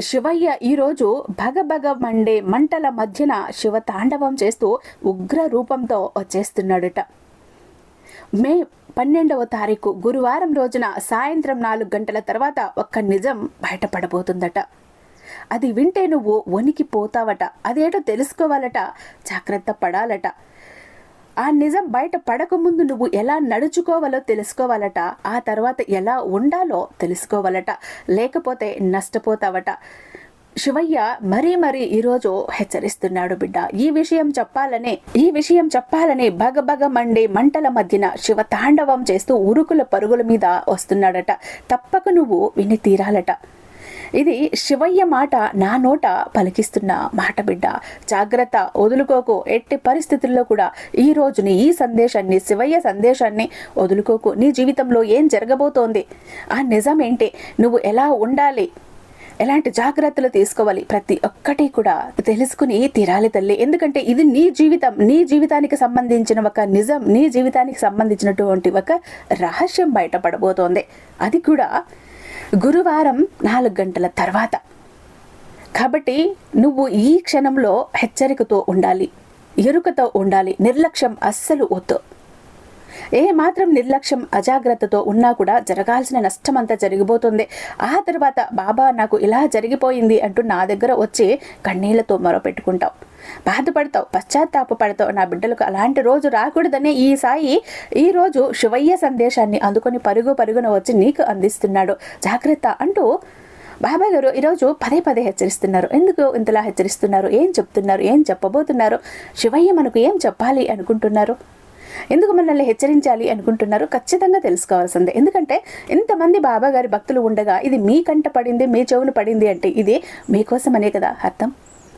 శివయ్య ఈరోజు భగభగ మండే మంటల మధ్యన శివ తాండవం చేస్తూ ఉగ్ర రూపంతో వచ్చేస్తున్నాడుట మే పన్నెండవ తారీఖు గురువారం రోజున సాయంత్రం నాలుగు గంటల తర్వాత ఒక్క నిజం బయటపడబోతుందట. అది వింటే నువ్వు వణికిపోతావట. అదేటో తెలుసుకోవాలట. జాగ్రత్త పడాలట. ఆ నిజం బయట పడకముందు నువ్వు ఎలా నడుచుకోవాలో తెలుసుకోవాలట ఆ తర్వాత ఎలా ఉండాలో తెలుసుకోవాలట లేకపోతే నష్టపోతావట. శివయ్య మరీ మరీ ఈరోజు హెచ్చరిస్తున్నాడు బిడ్డ. ఈ విషయం చెప్పాలనే ఈ విషయం చెప్పాలని భగభగ మండే మంటల మధ్యన శివ తాండవం చేస్తూ ఉరుకుల పరుగుల మీద వస్తున్నాడట. తప్పక నువ్వు విని తీరాలట. ఇది శివయ్య మాట నా నోట పలికిస్తున్న మాట బిడ్డ. జాగ్రత్త వదులుకోకు. ఎట్టి పరిస్థితుల్లో కూడా ఈ రోజుని ఈ సందేశాన్ని శివయ్య సందేశాన్ని వదులుకోకు. నీ జీవితంలో ఏం జరగబోతోంది? ఆ నిజం ఏంటి? నువ్వు ఎలా ఉండాలి? ఎలాంటి జాగ్రత్తలు తీసుకోవాలి? ప్రతి ఒక్కటి కూడా తెలుసుకుని తీరాలి తల్లి. ఎందుకంటే ఇది నీ జీవితం. నీ జీవితానికి సంబంధించిన ఒక నిజం నీ జీవితానికి సంబంధించినటువంటి ఒక రహస్యం బయటపడబోతోంది. అది కూడా గురువారం నాలుగు గంటల తర్వాత. కాబట్టి నువ్వు ఈ క్షణంలో హెచ్చరికతో ఉండాలి ఎరుకతో ఉండాలి నిర్లక్ష్యం అస్సలు వద్దు. ఏ మాత్రం నిర్లక్ష్యం అజాగ్రత్తతో ఉన్నా కూడా జరగాల్సిన నష్టం అంతా జరిగిపోతుంది. ఆ తర్వాత బాబా నాకు ఇలా జరిగిపోయింది అంటూ నా దగ్గర వచ్చి కన్నీళ్ళతో మొరపెట్టుకుంటావు. బాధపడతావు పశ్చాత్తాపడతావు నా బిడ్డలకు అలాంటి రోజు రాకూడదనే ఈ సాయి ఈ రోజు శివయ్య సందేశాన్ని అందుకొని పరుగు పరుగున వచ్చి నీకు అందిస్తున్నాడు. జాగ్రత్త అంటూ బాబా గారు ఈరోజు పదే పదే హెచ్చరిస్తున్నారు. ఎందుకు ఇంతలా హెచ్చరిస్తున్నారు? ఏం చెప్తున్నారు? ఏం చెప్పబోతున్నారు? శివయ్య మనకు ఏం చెప్పాలి అనుకుంటున్నారు? ఎందుకు మనల్ని హెచ్చరించాలి అనుకుంటున్నారు ఖచ్చితంగా తెలుసుకోవాల్సిందే. ఎందుకంటే ఇంతమంది బాబాగారి భక్తులు ఉండగా ఇది మీ కంట పడింది మీ చెవును పడింది అంటే ఇది మీకోసమనే కదా అర్థం?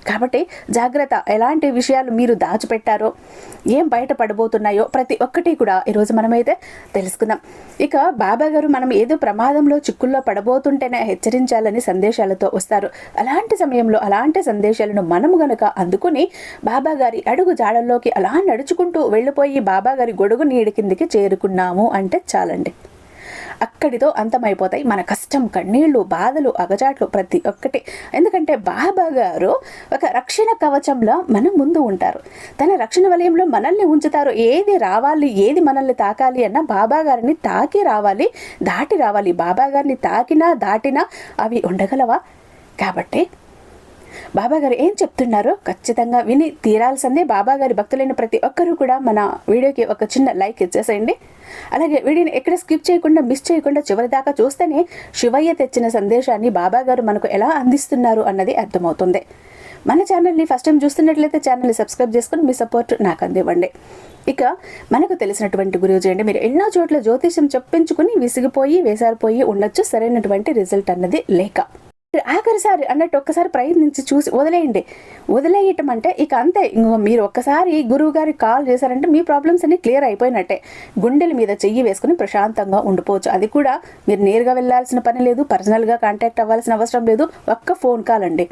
కాబట్టి జాగ్రత్త ఎలాంటి విషయాలు మీరు దాచిపెట్టారో ఏం బయటపడబోతున్నాయో ప్రతి ఒక్కటి కూడా ఈరోజు మనమైతే తెలుసుకుందాం. ఇక బాబా గారు మనం ఏదో ప్రమాదంలో చిక్కుల్లో పడబోతుంటేనే హెచ్చరించాలని సందేశాలతో వస్తారు. అలాంటి సమయంలో అలాంటి సందేశాలను మనం గనక అందుకుని బాబా గారి అడుగు జాడల్లోకి అలా నడుచుకుంటూ వెళ్ళిపోయి బాబా గారి గొడుగు నీడి కిందికి చేరుకున్నాము అంటే చాలండి. అక్కడితో అంతమైపోతాయి. మన కష్టం కన్నీళ్ళు బాధలు అగజాట్లు ప్రతి ఒక్కటి. ఎందుకంటే బాబా గారు ఒక రక్షణ కవచంలో మన ముందు ఉంటారు. తన రక్షణ వలయంలో మనల్ని ఉంచుతారు. ఏది రావాలి ఏది మనల్ని తాకాలి అన్న బాబా గారిని తాకి రావాలి దాటి రావాలి. బాబా గారిని తాకినా దాటినా అవి ఉండగలవా? కాబట్టి బాబాగారు ఏం చెప్తున్నారో ఖచ్చితంగా విని తీరాల్సిందే. బాబాగారి భక్తులైన ప్రతి ఒక్కరూ కూడా మన వీడియోకి ఒక చిన్న లైక్ ఇచ్చేసేయండి. అలాగే వీడియోని ఎక్కడ స్కిప్ చేయకుండా మిస్ చేయకుండా చివరి దాకా చూస్తేనే శివయ్య తెచ్చిన సందేశాన్ని బాబాగారు మనకు ఎలా అందిస్తున్నారు అన్నది అర్థమవుతుంది. మన ఛానల్ని ఫస్ట్ టైం చూస్తున్నట్లయితే ఛానల్ని సబ్స్క్రైబ్ చేసుకుని మీ సపోర్ట్ నాకు అందివ్వండి. ఇక మనకు తెలిసినటువంటి గురువుజీ అండి మీరు ఎన్నో చోట్ల జ్యోతిష్యం చెప్పించుకుని విసిగిపోయి వేసారిపోయి ఉండొచ్చు. సరైనటువంటి రిజల్ట్ అన్నది లేక. ఆఖరిసారి అన్నట్టు ఒక్కసారి ప్రయత్నించి చూసి వదిలేయండి. వదిలేయటం అంటే ఇక అంతే. ఇంకో మీరు ఒక్కసారి గురువు గారి కాల్ చేశారంటే మీ ప్రాబ్లమ్స్ అన్ని క్లియర్ అయిపోయినట్టే. గుండెల మీద చెయ్యి వేసుకుని ప్రశాంతంగా ఉండిపోవచ్చు. అది కూడా మీరు నేరుగా వెళ్ళాల్సిన పని లేదు పర్సనల్గా కాంటాక్ట్ అవ్వాల్సిన అవసరం లేదు. ఒక్క ఫోన్ కాల్ అండి.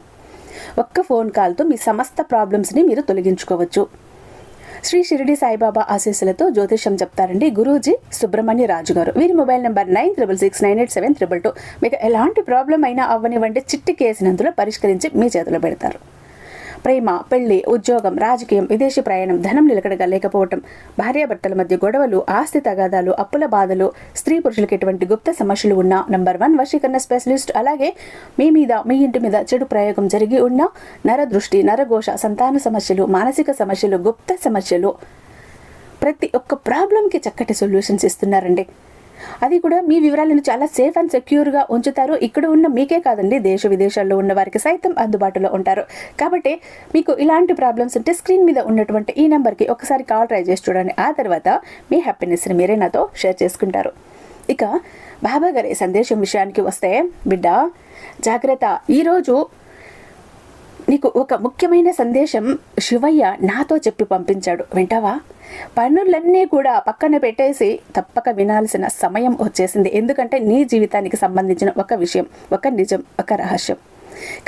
ఒక్క ఫోన్ కాల్తో మీ సమస్త ప్రాబ్లమ్స్ని మీరు తొలగించుకోవచ్చు. శ్రీ షిరిడి సాయిబాబా ఆశీస్సులతో జ్యోతిషం చెప్తారండి గురూజీ సుబ్రహ్మణ్య రాజు గారు వీరి mobile number nine triple six nine eight seven triple two. మీకు ఎలాంటి ప్రాబ్లం అయినా అవ్వనివ్వండి. చిట్టి కేసినందులో పరిష్కరించి మీ చేతిలో పెడతారు. ప్రేమ పెళ్ళి ఉద్యోగం రాజకీయం విదేశీ ప్రయాణం ధనం నిలకడగా లేకపోవటం భార్యాభర్తల మధ్య గొడవలు ఆస్తి తగాదాలు అప్పుల బాధలు స్త్రీ పురుషులకు ఎటువంటి గుప్త సమస్యలు ఉన్న నంబర్ వన్ వశీకరణ స్పెషలిస్ట్. అలాగే మీ మీద మీ ఇంటి మీద చెడు ప్రయోగం జరిగి ఉన్న నరదృష్టి నరఘోష సంతాన సమస్యలు మానసిక సమస్యలు గుప్త సమస్యలు ప్రతి ఒక్క ప్రాబ్లంకి చక్కటి సొల్యూషన్స్ ఇస్తున్నారండి. అది కూడా మీ వివరాలను చాలా సేఫ్ అండ్ సెక్యూర్గా ఉంచుతారు. ఇక్కడ ఉన్న మీకే కాదండి దేశ విదేశాల్లో ఉన్న వారికి సైతం అందుబాటులో ఉంటారు. కాబట్టి మీకు ఇలాంటి ప్రాబ్లమ్స్ ఉంటే స్క్రీన్ మీద ఉన్నటువంటి ఈ నెంబర్కి ఒకసారి కాల్ ట్రై చేసి చూడండి. ఆ తర్వాత మీ హ్యాపీనెస్ని మీరే నాతో షేర్ చేసుకుంటారు. ఇక బాబా గారి సందేశం విషయానికి వస్తే బిడ్డ జాగ్రత్త. ఈరోజు నీకు ఒక ముఖ్యమైన సందేశం శివయ్య నాతో చెప్పి పంపించాడు. వింటావా? పనులన్నీ కూడా పక్కన పెట్టేసి తప్పక వినాల్సిన సమయం వచ్చేసింది. ఎందుకంటే నీ జీవితానికి సంబంధించిన ఒక విషయం ఒక నిజం ఒక రహస్యం.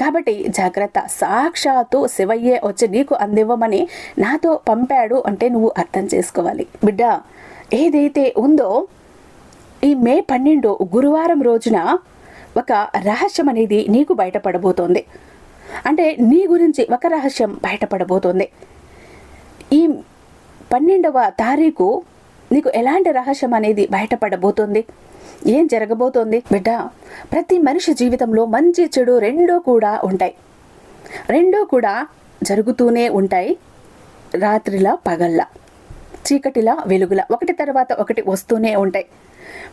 కాబట్టి జాగ్రత్త. సాక్షాత్తు శివయ్యే వచ్చి నీకు అందివ్వమని నాతో పంపాడు అంటే నువ్వు అర్థం చేసుకోవాలి. బిడ్డ ఏదైతే ఉందో ఈ మే పన్నెండు గురువారం రోజున ఒక రహస్యం అనేది నీకు బయటపడబోతోంది. అంటే నీ గురించి ఒక రహస్యం బయటపడబోతోంది. ఈ పన్నెండవ తారీఖు నీకు ఎలాంటి రహస్యం అనేది బయటపడబోతోంది? ఏం జరగబోతోంది? బిడ్డ ప్రతి మనిషి జీవితంలో మంచి చెడు రెండూ కూడా ఉంటాయి. రెండూ కూడా జరుగుతూనే ఉంటాయి. రాత్రిలా పగల్లా చీకటిలా వెలుగులా ఒకటి తర్వాత ఒకటి వస్తూనే ఉంటాయి.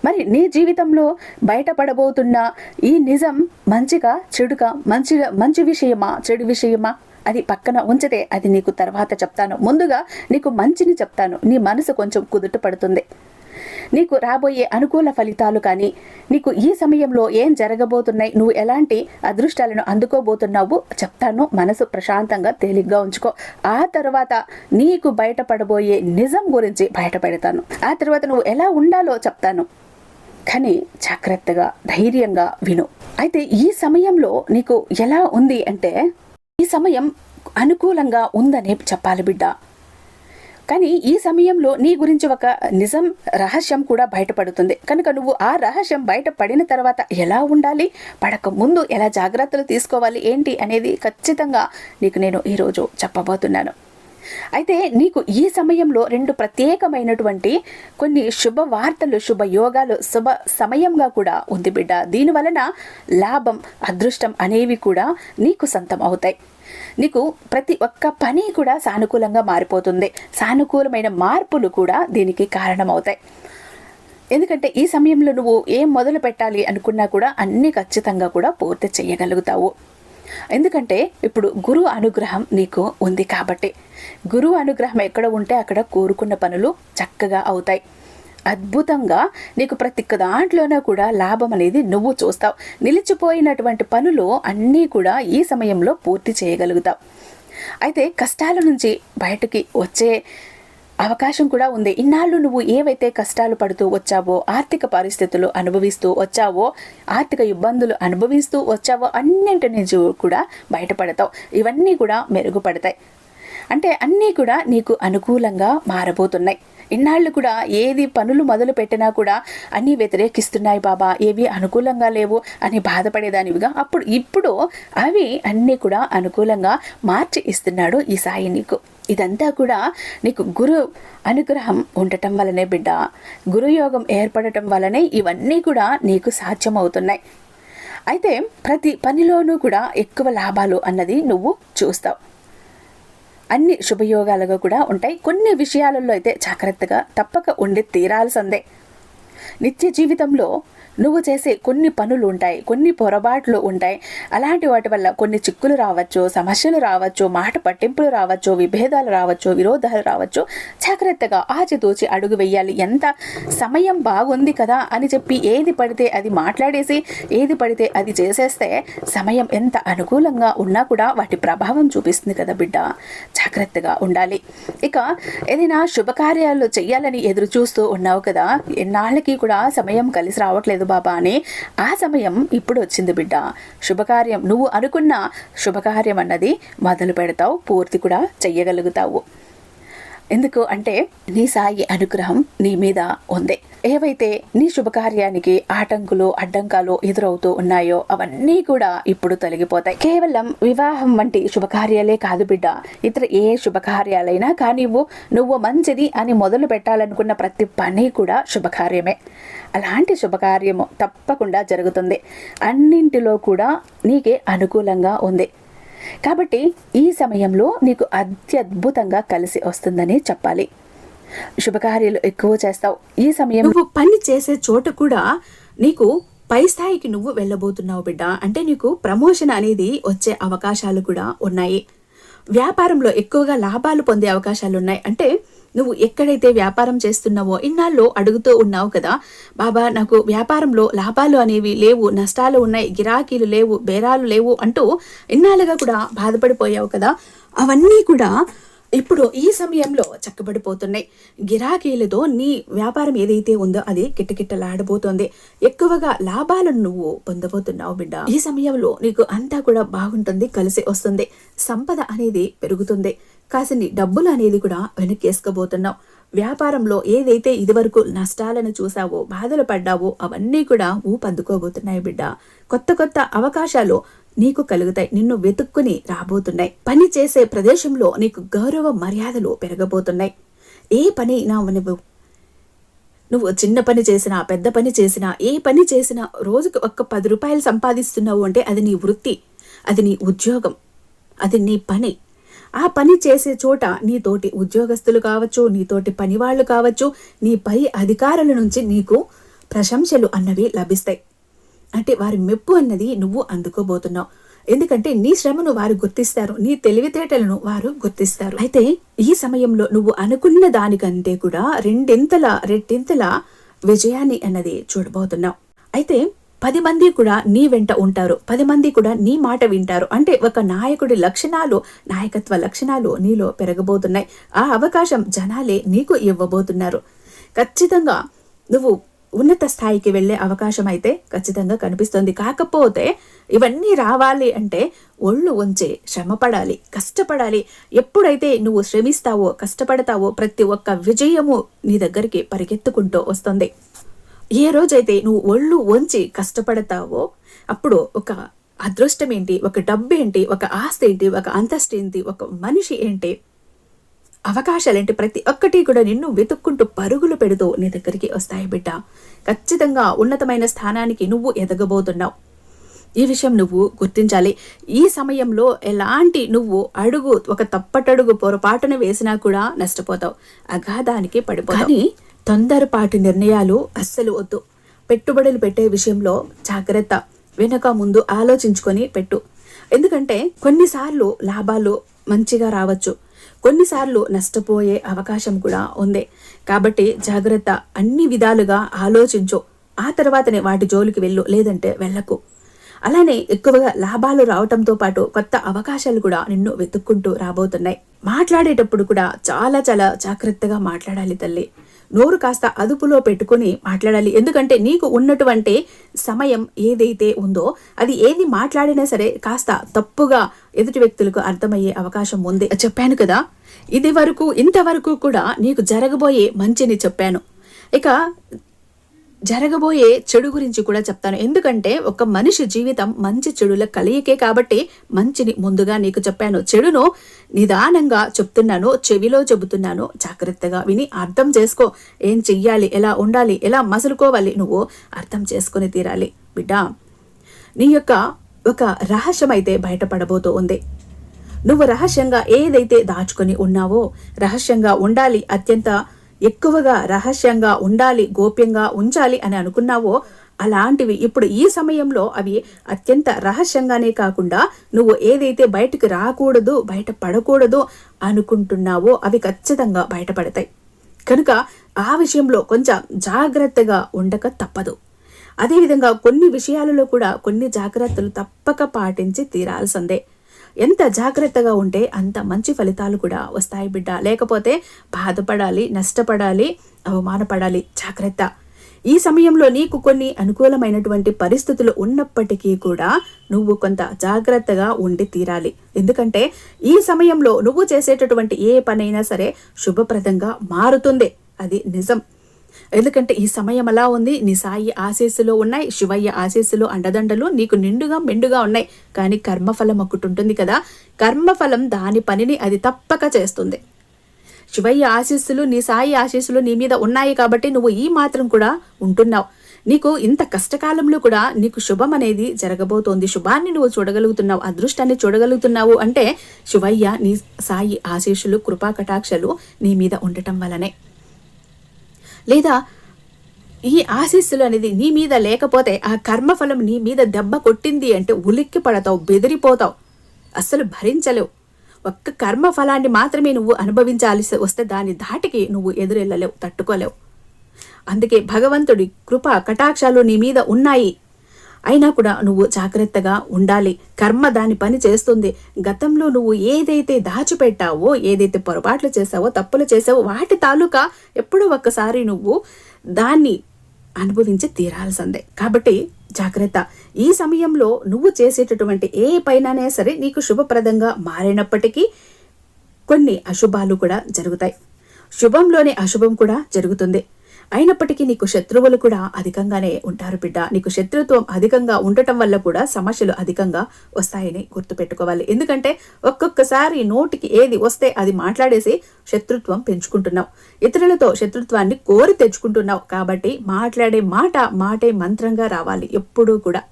మరి నీ జీవితంలో బయటపడబోతున్న ఈ నిజం మంచిగా చెడుగా మంచిగా మంచి విషయమా చెడు విషయమా? అది పక్కన ఉంచితే అది నీకు తర్వాత చెప్తాను. ముందుగా నీకు మంచిని చెప్తాను. నీ మనసు కొంచెం కుదుట పడుతుంది. నీకు రాబోయే అనుకూల ఫలితాలు కానీ నీకు ఈ సమయంలో ఏం జరగబోతున్నాయి నువ్వు ఎలాంటి అదృష్టాలను అందుకోబోతున్నావు చెప్తాను. మనసు ప్రశాంతంగా తేలిగ్గా ఉంచుకో. ఆ తర్వాత నీకు బయటపడబోయే నిజం గురించి బయటపెడతాను. ఆ తర్వాత నువ్వు ఎలా ఉండాలో చెప్తాను. కానీ జాగ్రత్తగా ధైర్యంగా విను. అయితే ఈ సమయంలో నీకు ఎలా ఉంది అంటే ఈ సమయం అనుకూలంగా ఉందని చెప్పాలి బిడ్డ. కానీ ఈ సమయంలో నీ గురించి ఒక నిజం రహస్యం కూడా బయటపడుతుంది. కనుక నువ్వు ఆ రహస్యం బయటపడిన తర్వాత ఎలా ఉండాలి? పడక ముందు ఎలా జాగ్రత్తలు తీసుకోవాలి? ఏంటి అనేది ఖచ్చితంగా నీకు నేను ఈరోజు చెప్పబోతున్నాను. అయితే నీకు ఈ సమయంలో రెండు ప్రత్యేకమైనటువంటి కొన్ని శుభ వార్తలు శుభ యోగాలు శుభ సమయంగా కూడా ఉంది బిడ్డ. దీని వలన లాభం అదృష్టం అనేవి కూడా నీకు సొంతం అవుతాయి నీకు ప్రతి ఒక్క పని కూడా సానుకూలంగా మారిపోతుంది. సానుకూలమైన మార్పులు కూడా దీనికి కారణమవుతాయి. ఎందుకంటే ఈ సమయంలో నువ్వు ఏం మొదలు పెట్టాలి అనుకున్నా కూడా అన్నీ ఖచ్చితంగా కూడా పూర్తి చేయగలుగుతావు. ఎందుకంటే ఇప్పుడు గురువు అనుగ్రహం నీకు ఉంది కాబట్టి. గురువు అనుగ్రహం ఎక్కడ ఉంటే అక్కడ కోరుకున్న పనులు చక్కగా అవుతాయి. అద్భుతంగా నీకు ప్రతి దాంట్లోనూ కూడా లాభం అనేది నువ్వు చూస్తావు. నిలిచిపోయినటువంటి పనులు అన్నీ కూడా ఈ సమయంలో పూర్తి చేయగలుగుతావు. అయితే కష్టాల నుంచి బయటకి వచ్చే అవకాశం కూడా ఉంది. ఇన్నాళ్ళు నువ్వు ఏవైతే కష్టాలు పడుతూ వచ్చావో ఆర్థిక పరిస్థితులు అనుభవిస్తూ వచ్చావో ఆర్థిక ఇబ్బందులు అనుభవిస్తూ వచ్చావో అన్నింటి నుంచి కూడా బయటపడతావు. ఇవన్నీ కూడా మెరుగుపడతాయి. అంటే అన్నీ కూడా నీకు అనుకూలంగా మారబోతున్నాయి. ఇన్నాళ్ళు కూడా ఏది పనులు మొదలు పెట్టినా కూడా అన్నీ వ్యతిరేకిస్తున్నాయి బాబా. ఏవి అనుకూలంగా లేవు అని బాధపడేదానివిగా. అప్పుడు ఇప్పుడు అవి అన్నీ కూడా అనుకూలంగా మార్చి ఇస్తున్నాడు ఈ సాయి నీకు. ఇదంతా కూడా నీకు గురు అనుగ్రహం ఉండటం వలనే బిడ్డ. గురుయోగం ఏర్పడటం వలనే ఇవన్నీ కూడా నీకు సాధ్యమవుతున్నాయి. అయితే ప్రతి పనిలోనూ కూడా ఎక్కువ లాభాలు అన్నది నువ్వు చూస్తావు. అన్ని శుభయోగాలుగా కూడా ఉంటాయి. కొన్ని విషయాలలో అయితే జాగ్రత్తగా తప్పక ఉండి తీరాల్సిందే. నిత్య జీవితంలో నువ్వు చేసే కొన్ని పనులు ఉంటాయి కొన్ని పొరపాట్లు ఉంటాయి. అలాంటి వాటి వల్ల కొన్ని చిక్కులు రావచ్చు సమస్యలు రావచ్చు మాట పట్టింపులు రావచ్చు విభేదాలు రావచ్చు విరోధాలు రావచ్చు. జాగ్రత్తగా ఆచితూచి అడుగు వెయ్యాలి ఎంత సమయం బాగుంది కదా అని చెప్పి ఏది పడితే అది మాట్లాడేసి ఏది పడితే అది చేసేస్తే సమయం ఎంత అనుకూలంగా ఉన్నా కూడా వాటి ప్రభావం చూపిస్తుంది కదా బిడ్డ. జాగ్రత్తగా ఉండాలి. ఇక ఏదైనా శుభకార్యాలు చేయాలని ఎదురు చూస్తూ ఉన్నావు కదా ఎన్నాళ్ళకి కూడా సమయం కలిసి రావట్లేదు. బాబా అని ఆ సమయం ఇప్పుడు వచ్చింది బిడ్డ. శుభకార్యం నువ్వు అనుకున్న శుభకార్యం అన్నది మొదలు పెడతావు పూర్తి కూడా చెయ్యగలుగుతావు. ఎందుకు అంటే నీ సాయి అనుగ్రహం నీ మీద ఉంది. ఏవైతే నీ శుభకార్యానికి ఆటంకులు అడ్డంకాలు ఎదురవుతూ ఉన్నాయో అవన్నీ కూడా ఇప్పుడు తొలగిపోతాయి. కేవలం వివాహం వంటి శుభకార్యాలే కాదు బిడ్డ. ఇతర ఏ శుభకార్యాలైనా కానివ్వు నువ్వు మంచిది అని మొదలు పెట్టాలనుకున్న ప్రతి పని కూడా శుభకార్యమే. అలాంటి శుభకార్యము తప్పకుండా జరుగుతుంది. అన్నింటిలో కూడా నీకే అనుకూలంగా ఉంది. కాబట్టి ఈ సమయంలో నీకు అత్యద్భుతంగా కలిసి వస్తుందని చెప్పాలి. శుభకార్యాలు ఎక్కువ చేస్తావు. ఈ సమయం నువ్వు పని చేసే చోట కూడా నీకు పై స్థాయికి నువ్వు వెళ్ళబోతున్నావు బిడ్డ. అంటే నీకు ప్రమోషన్ అనేది వచ్చే అవకాశాలు కూడా ఉన్నాయి. వ్యాపారంలో ఎక్కువగా లాభాలు పొందే అవకాశాలు ఉన్నాయి. అంటే నువ్వు ఎక్కడైతే వ్యాపారం చేస్తున్నావో ఇన్నాళ్ళు అడుగుతూ ఉన్నావు కదా బాబా నాకు వ్యాపారంలో లాభాలు అనేవి లేవు నష్టాలు ఉన్నాయి గిరాకీలు లేవు బేరాలు లేవు అంటూ ఇన్నాళ్ళుగా కూడా బాధపడిపోయావు కదా. అవన్నీ కూడా ఇప్పుడు ఈ సమయంలో చక్కబడిపోతున్నాయి. గిరాకీలతో నీ వ్యాపారం ఏదైతే ఉందో అది కిట్టకిట్టలాడబోతోంది ఎక్కువగా లాభాలను నువ్వు పొందబోతున్నావు బిడ్డ. ఈ సమయంలో నీకు అంతా కూడా బాగుంటుంది కలిసి వస్తుంది. సంపద అనేది పెరుగుతుంది. కాసిని డబ్బులు అనేది కూడా వెనక్కేసుకోబోతున్నావు వ్యాపారంలో ఏదైతే ఇదివరకు నష్టాలను చూసావో బాధలు పడ్డావో అవన్నీ కూడా ఊపందుకోబోతున్నాయి బిడ్డ. కొత్త కొత్త అవకాశాలు నీకు కలుగుతాయి నిన్ను వెతుక్కుని రాబోతున్నాయి. పని చేసే ప్రదేశంలో నీకు గౌరవ మర్యాదలు పెరగబోతున్నాయి. ఏ పని నా నువ్వు నువ్వు చిన్న పని చేసినా పెద్ద పని చేసినా ఏ పని చేసినా రోజుకి ఒక్క పది రూపాయలు సంపాదిస్తున్నావు అంటే అది నీ వృత్తి అది నీ ఉద్యోగం అది నీ పని. ఆ పని చేసే చోట నీతోటి ఉద్యోగస్తులు కావచ్చు నీతోటి పనివాళ్ళు కావచ్చు నీ పై అధికారుల నుంచి నీకు ప్రశంసలు అన్నవి లభిస్తాయి. అంటే వారి మెప్పు అన్నది నువ్వు అందుకోబోతున్నావు. ఎందుకంటే నీ శ్రమను వారు గుర్తిస్తారు నీ తెలివితేటలను వారు గుర్తిస్తారు. అయితే ఈ సమయంలో నువ్వు అనుకున్న దానికంటే కూడా రెండింతల రెట్టింతల విజయాన్ని అన్నది చూడబోతున్నావు. అయితే పది మంది కూడా నీ వెంట ఉంటారు. పది మంది కూడా నీ మాట వింటారు. అంటే ఒక నాయకుడి లక్షణాలు నాయకత్వ లక్షణాలు నీలో పెరగబోతున్నాయి. ఆ అవకాశం జనాలే నీకు ఇవ్వబోతున్నారు. ఖచ్చితంగా నువ్వు ఉన్నత స్థాయికి వెళ్ళే అవకాశం అయితే ఖచ్చితంగా కనిపిస్తుంది. కాకపోతే ఇవన్నీ రావాలి అంటే ఒళ్ళు ఉంచి శ్రమపడాలి కష్టపడాలి. ఎప్పుడైతే నువ్వు శ్రమిస్తావో కష్టపడతావో ప్రతి ఒక్క విజయము నీ దగ్గరికి పరిగెత్తుకుంటూ వస్తుంది. ఏ రోజైతే నువ్వు ఒళ్ళు వంచి కష్టపడతావో అప్పుడు ఒక అదృష్టం ఏంటి ఒక డబ్బు ఏంటి ఒక ఆస్తి ఏంటి ఒక అంతస్తు ఏంటి ఒక మనిషి ఏంటి అవకాశాలేంటి ప్రతి ఒక్కటి కూడా నిన్ను వెతుక్కుంటూ పరుగులు పెడుతూ నీ దగ్గరికి వస్తాయి బిడ్డ. ఖచ్చితంగా ఉన్నతమైన స్థానానికి నువ్వు ఎదగబోతున్నావు. ఈ విషయం నువ్వు గుర్తించాలి. ఈ సమయంలో ఎలాంటి నువ్వు అడుగు ఒక తప్పటడుగు పొరపాటున వేసినా కూడా నష్టపోతావు. అగాధానికి పడిపోతావు. కానీ తొందరపాటి నిర్ణయాలు అస్సలు వద్దు. పెట్టుబడులు పెట్టే విషయంలో జాగ్రత్త వెనక ముందు ఆలోచించుకొని పెట్టు. ఎందుకంటే కొన్నిసార్లు లాభాలు మంచిగా రావచ్చు. కొన్నిసార్లు నష్టపోయే అవకాశం కూడా ఉంది. కాబట్టి జాగ్రత్త అన్ని విధాలుగా ఆలోచించు. ఆ తర్వాతనే వాటి జోలికి వెళ్ళు లేదంటే వెళ్ళకు. అలానే ఎక్కువగా లాభాలు రావటంతో పాటు కొత్త అవకాశాలు కూడా నిన్ను వెతుక్కుంటూ రాబోతున్నాయి. మాట్లాడేటప్పుడు కూడా చాలా చాలా జాగ్రత్తగా మాట్లాడాలి తల్లి. నోరు కాస్త అదుపులో పెట్టుకుని మాట్లాడాలి. ఎందుకంటే నీకు ఉన్నటువంటి సమయం ఏదైతే ఉందో అది ఏది మాట్లాడినా సరే కాస్త తప్పుగా ఎదుటి వ్యక్తులకు అర్థమయ్యే అవకాశం ఉంది. చెప్పాను కదా ఇది వరకు ఇంతవరకు కూడా నీకు జరగబోయే మంచిని చెప్పాను. ఇక జరగబోయే చెడు గురించి కూడా చెప్తాను. ఎందుకంటే ఒక మనిషి జీవితం మంచి చెడుల కలయికే కాబట్టి మంచిని ముందుగా నీకు చెప్పాను. చెడును నిదానంగా చెప్తున్నాను చెవిలో చెబుతున్నాను. జాగ్రత్తగా విని అర్థం చేసుకో. ఏం చెయ్యాలి ఎలా ఉండాలి ఎలా మసులుకోవాలి నువ్వు అర్థం చేసుకుని తీరాలి. బిడ్డ నీ యొక్క ఒక రహస్యం అయితే బయటపడబోతూ ఉంది నువ్వు రహస్యంగా ఏదైతే దాచుకొని ఉన్నావో రహస్యంగా ఉండాలి అత్యంత ఎక్కువగా రహస్యంగా ఉండాలి గోప్యంగా ఉంచాలి అని అనుకున్నావో అలాంటివి ఇప్పుడు ఈ సమయంలో అవి అత్యంత రహస్యంగానే కాకుండా నువ్వు ఏదైతే బయటకు రాకూడదు బయట పడకూడదు అనుకుంటున్నావో అవి ఖచ్చితంగా బయటపడతాయి. కనుక ఆ విషయంలో కొంచెం జాగ్రత్తగా ఉండక తప్పదు. అదేవిధంగా కొన్ని విషయాలలో కూడా కొన్ని జాగ్రత్తలు తప్పక పాటించి తీరాల్సిందే. ఎంత జాగ్రత్తగా ఉంటే అంత మంచి ఫలితాలు కూడా వస్తాయి బిడ్డ. లేకపోతే బాధపడాలి నష్టపడాలి అవమానపడాలి. జాగ్రత్త. ఈ సమయంలో నీకు కొన్ని అనుకూలమైనటువంటి పరిస్థితులు ఉన్నప్పటికీ కూడా నువ్వు కొంత జాగ్రత్తగా ఉండి తీరాలి. ఎందుకంటే ఈ సమయంలో నువ్వు చేసేటటువంటి ఏ పనైనా సరే శుభప్రదంగా మారుతుంది. అది నిజం. ఎందుకంటే ఈ సమయం అలా ఉంది? నీ సాయి ఆశీస్సులో ఉన్నాయి శివయ్య ఆశీస్సులో అండదండలు నీకు నిండుగా మెండుగా ఉన్నాయి. కానీ కర్మఫలం ఒకటి ఉంటుంది కదా? కర్మఫలం దాని పనిని అది తప్పక చేస్తుంది. శివయ్య ఆశీస్సులు నీ సాయి ఆశీస్సులు నీ మీద ఉన్నాయి కాబట్టి నువ్వు ఈ మాత్రం కూడా ఉంటున్నావు. నీకు ఇంత కష్టకాలంలో కూడా నీకు శుభం అనేది జరగబోతోంది. శుభాన్ని నువ్వు చూడగలుగుతున్నావు అదృష్టాన్ని చూడగలుగుతున్నావు అంటే శివయ్య నీ సాయి ఆశీస్సులు కృపా కటాక్షలు నీ మీద ఉండటం వలనే. లేదా ఈ ఆశీస్సులు అనేది నీ మీద లేకపోతే ఆ కర్మఫలం నీ మీద దెబ్బ కొట్టింది అంటే ఉలిక్కి పడతావు బెదిరిపోతావు. అస్సలు భరించలేవు. ఒక్క కర్మ ఫలాన్ని మాత్రమే నువ్వు అనుభవించాల్సి వస్తే దాని దాటికి నువ్వు ఎదురెళ్ళలేవు తట్టుకోలేవు. అందుకే భగవంతుడి కృప కటాక్షాలు నీ మీద ఉన్నాయి. అయినా కూడా నువ్వు జాగ్రత్తగా ఉండాలి. కర్మ దాని పని చేస్తుంది. గతంలో నువ్వు ఏదైతే దాచిపెట్టావో ఏదైతే పొరపాట్లు చేసావో తప్పులు చేసావో వాటి తాలూకా ఎప్పుడో ఒక్కసారి నువ్వు దాన్ని అనుభవించి తీరాల్సిందే. కాబట్టి జాగ్రత్త. ఈ సమయంలో నువ్వు చేసేటటువంటి ఏ పైననే సరే నీకు శుభప్రదంగా మారినప్పటికీ కొన్ని అశుభాలు కూడా జరుగుతాయి. శుభంలోనే అశుభం కూడా జరుగుతుంది. అయినప్పటికీ నీకు శత్రువులు కూడా అధికంగానే ఉంటారు బిడ్డ. నీకు శత్రుత్వం అధికంగా ఉండటం వల్ల కూడా సమస్యలు అధికంగా వస్తాయని గుర్తుపెట్టుకోవాలి. ఎందుకంటే ఒక్కొక్కసారి నోటికి ఏది వస్తే అది మాట్లాడేసి శత్రుత్వం పెంచుకుంటున్నావు. ఇతరులతో శత్రుత్వాన్ని కోరి తెచ్చుకుంటున్నావు. కాబట్టి మాట్లాడే మాట మాటే మంత్రంగా రావాలి ఎప్పుడూ కూడా.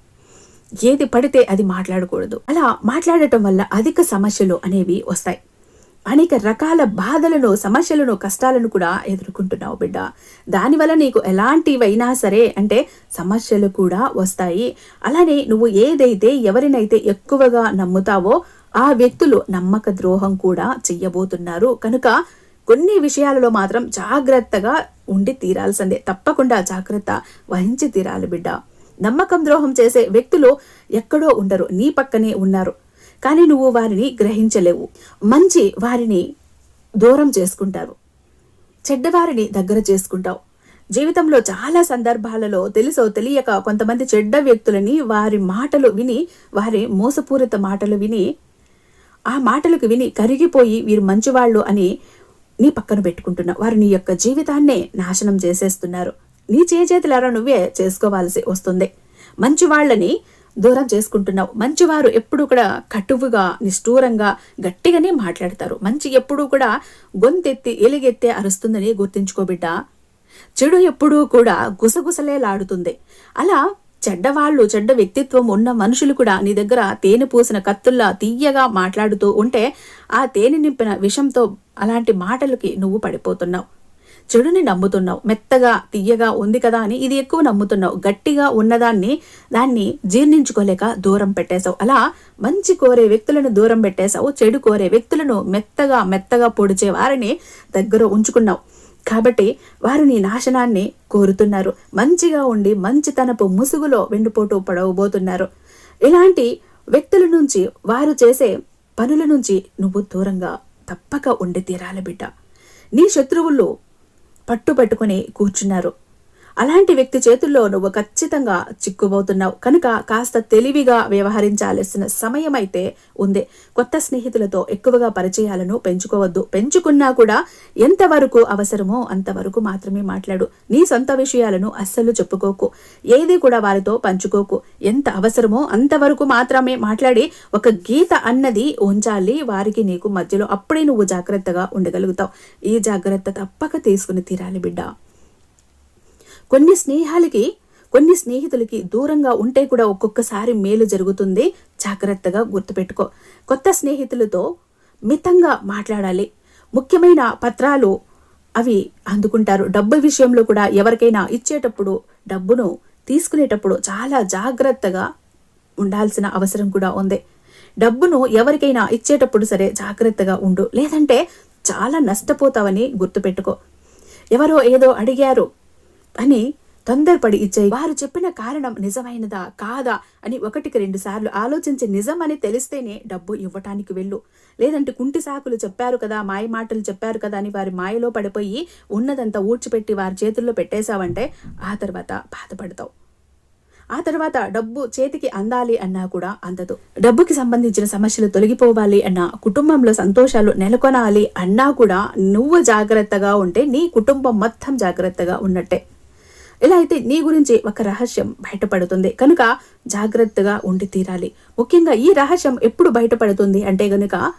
ఏది పడితే అది మాట్లాడకూడదు. అలా మాట్లాడటం వల్ల అధిక సమస్యలు అనేవి వస్తాయి. అనేక రకాల బాధలను సమస్యలను కష్టాలను కూడా ఎదుర్కొంటున్నావు బిడ్డ. దానివల్ల నీకు ఎలాంటివైనా సరే అంటే సమస్యలు కూడా వస్తాయి. అలానే నువ్వు ఏదైతే ఎవరినైతే ఎక్కువగా నమ్ముతావో ఆ వ్యక్తులు నమ్మక ద్రోహం కూడా చెయ్యబోతున్నారు. కనుక కొన్ని విషయాలలో మాత్రం జాగ్రత్తగా ఉండి తీరాల్సిందే. తప్పకుండా జాగ్రత్త వహించి తీరాలి బిడ్డ. నమ్మకం ద్రోహం చేసే వ్యక్తులు ఎక్కడో ఉండరు. నీ పక్కనే ఉన్నారు. కానీ నువ్వు వారిని గ్రహించలేవు. మంచి వారిని దూరం చేసుకుంటారు చెడ్డవారిని దగ్గర చేసుకుంటావు. జీవితంలో చాలా సందర్భాలలో తెలుసో తెలియక కొంతమంది చెడ్డ వ్యక్తులని వారి మాటలు విని వారి మోసపూరిత మాటలు విని ఆ మాటలకు విని కరిగిపోయి వీరు మంచివాళ్ళు అని నీ పక్కన పెట్టుకుంటున్నావు. వారు నీ యొక్క జీవితాన్నే నాశనం చేసేస్తున్నారు. నీ చేతులారా నువ్వే చేసుకోవాల్సి వస్తుంది. మంచి వాళ్ళని దూరం చేసుకుంటున్నావు. మంచివారు ఎప్పుడు కూడా కటువుగా నిష్ఠూరంగా గట్టిగానే మాట్లాడతారు. మంచి ఎప్పుడూ కూడా గొంతెత్తి ఎలుగెత్తే అరుస్తుందని గుర్తుంచుకోబిడ్డ చెడు ఎప్పుడూ కూడా గుసగుసలే లాడుతుంది. అలా చెడ్డవాళ్ళు చెడ్డ వ్యక్తిత్వం ఉన్న మనుషులు కూడా నీ దగ్గర తేనె పూసిన కత్తుల్లా తీయగా మాట్లాడుతూ ఉంటే ఆ తేనె నింపిన విషంతో అలాంటి మాటలకి నువ్వు పడిపోతున్నావు. చెడుని నమ్ముతున్నావు మెత్తగా తీయగా ఉంది కదా అని ఇది ఎక్కువ నమ్ముతున్నావు గట్టిగా ఉన్నదాన్ని దాన్ని జీర్ణించుకోలేక దూరం పెట్టేశావు. అలా మంచి కోరే వ్యక్తులను దూరం పెట్టేశావు చెడు కోరే వ్యక్తులను మెత్తగా మెత్తగా పొడిచే వారిని దగ్గర ఉంచుకున్నావు. కాబట్టి వారు నీ నాశనాన్ని కోరుతున్నారు. మంచిగా ఉండి మంచితనపు ముసుగులో వెండిపోటు పడవబోతున్నారు. ఇలాంటి వ్యక్తుల నుంచి వారు చేసే పనుల నుంచి నువ్వు దూరంగా తప్పక ఉండి తీరాలి బిడ్డ. నీ పట్టు పట్టుబట్టుకుని కూర్చున్నారు. అలాంటి వ్యక్తి చేతుల్లో నువ్వు ఖచ్చితంగా చిక్కుబోతున్నావు. కనుక కాస్త తెలివిగా వ్యవహరించాల్సిన సమయం అయితే ఉంది. కొత్త స్నేహితులతో ఎక్కువగా పరిచయాలను పెంచుకోవద్దు. పెంచుకున్నా కూడా ఎంతవరకు అవసరమో అంతవరకు మాత్రమే మాట్లాడు. నీ సొంత విషయాలను అస్సలు చెప్పుకోకు. ఏది కూడా వారితో పంచుకోకు. ఎంత అవసరమో అంతవరకు మాత్రమే మాట్లాడి ఒక గీత అన్నది ఉంచాలి. వారికి నీకు మధ్యలో అప్పుడే నువ్వు జాగ్రత్తగా ఉండగలుగుతావు. ఈ జాగ్రత్త తప్పక తీసుకుని తీరాలి బిడ్డ. కొన్ని స్నేహాలకి కొన్ని స్నేహితులకి దూరంగా ఉంటే కూడా ఒక్కొక్కసారి మేలు జరుగుతుంది. జాగ్రత్తగా గుర్తుపెట్టుకో. కొత్త స్నేహితులతో మితంగా మాట్లాడాలి. ముఖ్యమైన పత్రాలు అవి అందుకుంటారు. డబ్బు విషయంలో కూడా ఎవరికైనా ఇచ్చేటప్పుడు డబ్బును తీసుకునేటప్పుడు చాలా జాగ్రత్తగా ఉండాల్సిన అవసరం కూడా ఉంది. డబ్బును ఎవరికైనా ఇచ్చేటప్పుడు సరే జాగ్రత్తగా ఉండు. లేదంటే చాలా నష్టపోతావని గుర్తుపెట్టుకో. ఎవరో ఏదో అడిగారు. అని తొందరపడి ఇచ్చాయి వారు చెప్పిన కారణం నిజమైనదా కాదా అని ఒకటికి రెండు సార్లు ఆలోచించి నిజం అని తెలిస్తేనే డబ్బు ఇవ్వటానికి వెళ్ళు. లేదంటే కుంటి సాకులు చెప్పారు కదా మాయ మాటలు చెప్పారు కదా అని వారి మాయలో పడిపోయి ఉన్నదంతా ఊడ్చిపెట్టి వారి చేతుల్లో పెట్టేశావంటే ఆ తర్వాత బాధపడతావు. ఆ తర్వాత డబ్బు చేతికి అందాలి అన్నా కూడా అందదు. డబ్బుకి సంబంధించిన సమస్యలు తొలగిపోవాలి అన్నా కుటుంబంలో సంతోషాలు నెలకొనాలి అన్నా కూడా నువ్వు జాగ్రత్తగా ఉంటే నీ కుటుంబం మొత్తం జాగ్రత్తగా ఉన్నట్టే. ఇలా అయితే నీ గురించి ఒక రహస్యం బయటపడుతుంది. కనుక జాగ్రత్తగా ఉండి తీరాలి. ముఖ్యంగా ఈ రహస్యం ఎప్పుడు బయటపడుతుంది అంటే గనుక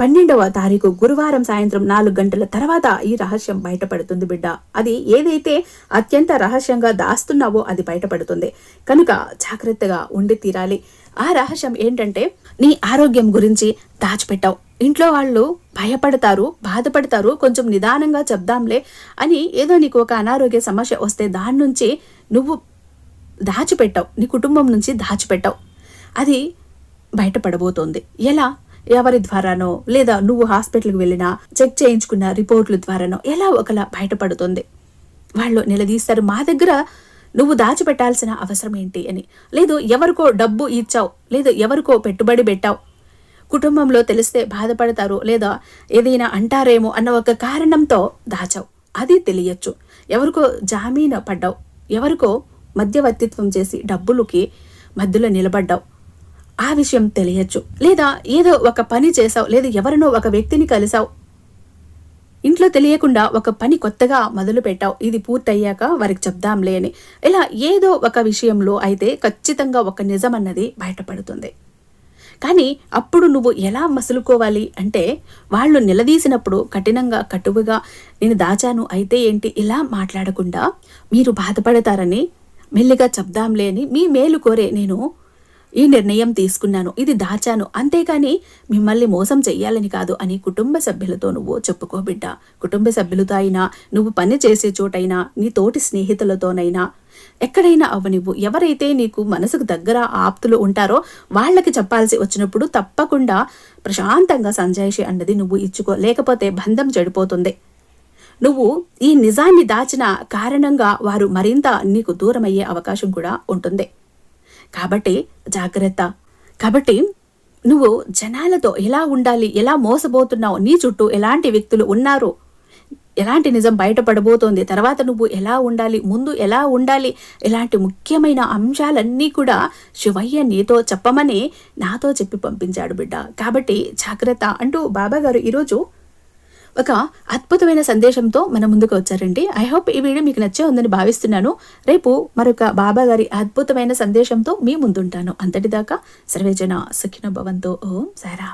పన్నెండవ తారీఖు గురువారం సాయంత్రం నాలుగు గంటల తర్వాత ఈ రహస్యం బయటపడుతుంది బిడ్డ. అది ఏదైతే అత్యంత రహస్యంగా దాస్తున్నావో అది బయటపడుతుంది. కనుక జాగ్రత్తగా ఉండి తీరాలి. ఆ రహస్యం ఏంటంటే నీ ఆరోగ్యం గురించి దాచిపెట్టావు. ఇంట్లో వాళ్ళు భయపడతారు బాధపడతారు కొంచెం నిదానంగా చెప్దాంలే అని ఏదో నీకు ఒక అనారోగ్య సమస్య వస్తే దాని నుంచి నువ్వు దాచిపెట్టావు నీ కుటుంబం నుంచి దాచిపెట్టావు. అది బయటపడబోతోంది. ఎలా? ఎవరి ద్వారానో లేదా నువ్వు హాస్పిటల్కి వెళ్ళినా చెక్ చేయించుకున్న రిపోర్ట్ల ద్వారానో ఎలా ఒకలా బయటపడుతుంది? వాళ్ళు నిలదీస్తారు మా దగ్గర నువ్వు దాచిపెట్టాల్సిన అవసరం ఏంటి? అని. లేదు ఎవరికో డబ్బు ఇచ్చావు లేదు ఎవరికో పెట్టుబడి పెట్టావు. కుటుంబంలో తెలిస్తే బాధపడతారు లేదా ఏదైనా అంటారేమో అన్న ఒక కారణంతో దాచావు. అది తెలియచ్చు. ఎవరికో జామీన పడ్డావు. ఎవరికో మధ్యవర్తిత్వం చేసి డబ్బులకి మధ్యలో నిలబడ్డావు. ఆ విషయం తెలియచ్చు. లేదా ఏదో ఒక పని చేసావు లేదా ఎవరినో ఒక వ్యక్తిని కలిసావు ఇంట్లో తెలియకుండా ఒక పని కొత్తగా మొదలు పెట్టావు. ఇది పూర్తయ్యాక వారికి చెప్దాంలే అని. ఇలా ఏదో ఒక విషయంలో అయితే ఖచ్చితంగా ఒక నిజం అన్నది బయటపడుతుంది. కానీ అప్పుడు నువ్వు ఎలా మసులుకోవాలి అంటే వాళ్ళు నిలదీసినప్పుడు కఠినంగా కటువుగా నేను దాచాను అయితే ఏంటి ఇలా మాట్లాడకుండా మీరు బాధపడతారని మెల్లిగా చెప్దాంలే అని మీ మేలు కోరే నేను ఈ నిర్ణయం తీసుకున్నాను ఇది దాచాను అంతేకాని మిమ్మల్ని మోసం చెయ్యాలని కాదు అని కుటుంబ సభ్యులతో నువ్వు చెప్పుకో బిడ్డ. కుటుంబ సభ్యులతో అయినా నువ్వు పని చేసే చోటైనా నీ తోటి స్నేహితులతోనైనా ఎక్కడైనా అవ్వనివ్వు ఎవరైతే నీకు మనసుకు దగ్గర ఆప్తులు ఉంటారో వాళ్ళకి చెప్పాల్సి వచ్చినప్పుడు తప్పకుండా ప్రశాంతంగా సంజాయిషి అన్నది నువ్వు ఇచ్చుకో లేకపోతే బంధం చెడిపోతుంది. నువ్వు ఈ నిజాన్ని దాచిన కారణంగా వారు మరింత నీకు దూరమయ్యే అవకాశం కూడా ఉంటుంది. కాబట్టి జాగ్రత్త. కాబట్టి నువ్వు జనాలతో ఎలా ఉండాలి ఎలా మోసపోతున్నావు నీ చుట్టూ ఎలాంటి వ్యక్తులు ఉన్నారు ఎలాంటి నిజం బయటపడబోతోంది తర్వాత నువ్వు ఎలా ఉండాలి ముందు ఎలా ఉండాలి ఇలాంటి ముఖ్యమైన అంశాలన్నీ కూడా శివయ్య నీతో చెప్పమని నాతో చెప్పి పంపించాడు బిడ్డ. కాబట్టి జాగ్రత్త అంటూ బాబాగారు ఈరోజు ఒక అద్భుతమైన సందేశంతో మన ముందుకు వచ్చారండి. ఐ హోప్ ఈ వీడియో మీకు నచ్చే ఉందని భావిస్తున్నాను. రేపు మరొక బాబా గారి అద్భుతమైన సందేశంతో మీ ముందుంటాను. అంతటిదాకా సర్వేజన సుఖిన భవంతో. ఓం సారా